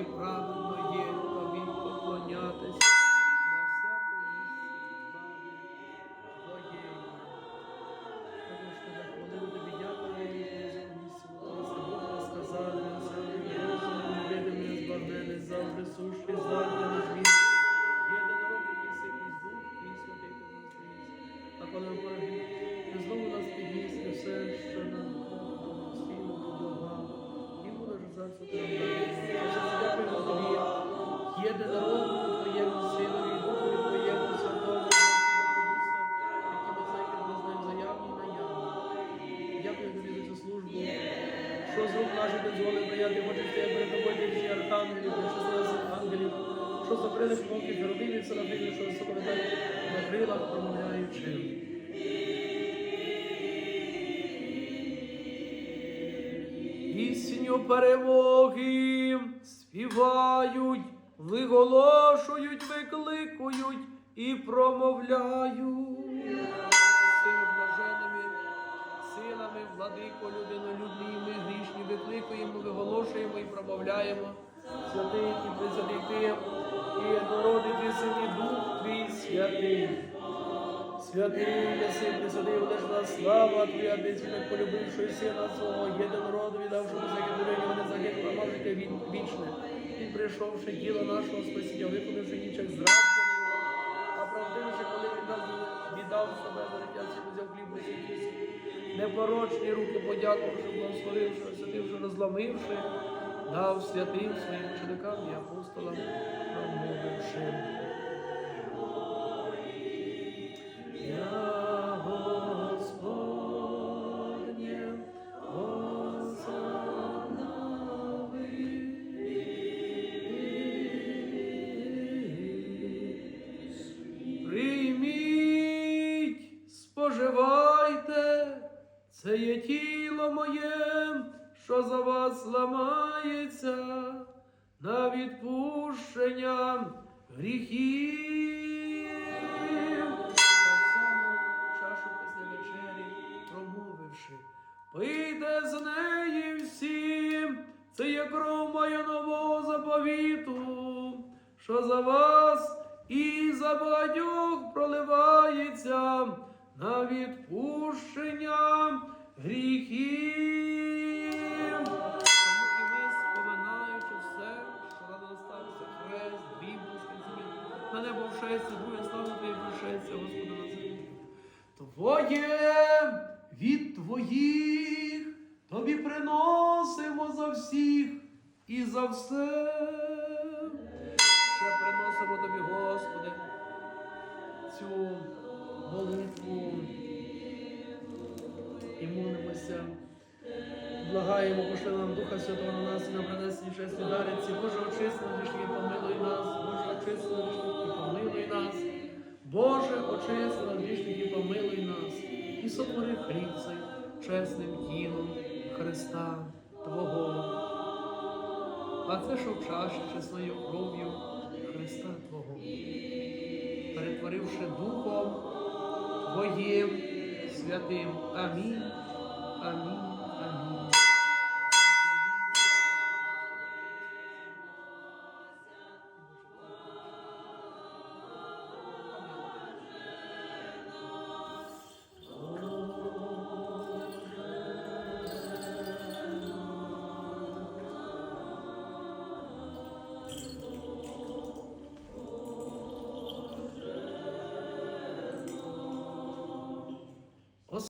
і правильно є тобі поклонятись на всякому місці Твоєї. Також тебе хвалив тобі дякую, Господи, сказали, завжди розуму, невидимий, збавлений, завжди сущий, завжди він. Єдинородний єси і дух, твій святий ти нас. А нас підніс, і все, що нам постійно до що з рук наших дозволив прияти хоче тебе перед тобою всі архангелів, причислилися ангелів, що закрили кнопки Херувимів, Серафимів, що високовитають на крилах, промовляючи. Пісню перемоги співають, виголошують, викликують і промовляють. Владико, людинолюбні, ми грішні викликуємо, виголошуємо і промовляємо. Святий і присвятий ти, і народи ти сині дух твій святий. Святий єси, присвятий одежна слава Твоя, ти святок полюбивши сина свого, єдинороду, віддавши за гідурення, не загинула, а життя вічне. Він прийшовши діло нашого спасіння, виконавши Непорочні руки подякувавши, благословивши, освятивши, розламивши, дав святим своїм ученикам і апостолам, промовивши. Це є тіло моє, що за вас ламається на відпущення гріхів. Так само чашу після вечері, промовивши, пийте з неї всі, це є кров моя нового заповіту, що за вас і за багатьох проливається на відпущення гріхів. Тому і ми, споминаючи все, що на нас стався хрест, дві воскресіння, на небо вшестя, друге слава Твоє пришестя, Господи на землі. Твоє від Твоїх Тобі приносимо за всіх і за все. Ще приносимо Тобі, Господи, цю молитву Благаємо, пошли нам Духа Святого на нас і на принесені чесні дариці. Боже, очисти грішні, помилуй нас. Боже, очисти грішні, помилуй нас. Боже, очисти і помилуй нас. І сотвори хліб цей чесним тілом Христа Твого. А це що в чаші чесною кров'ю Христа Твого, перетворивши Духом Твоїм святим. Амінь. Амінь. Амінь.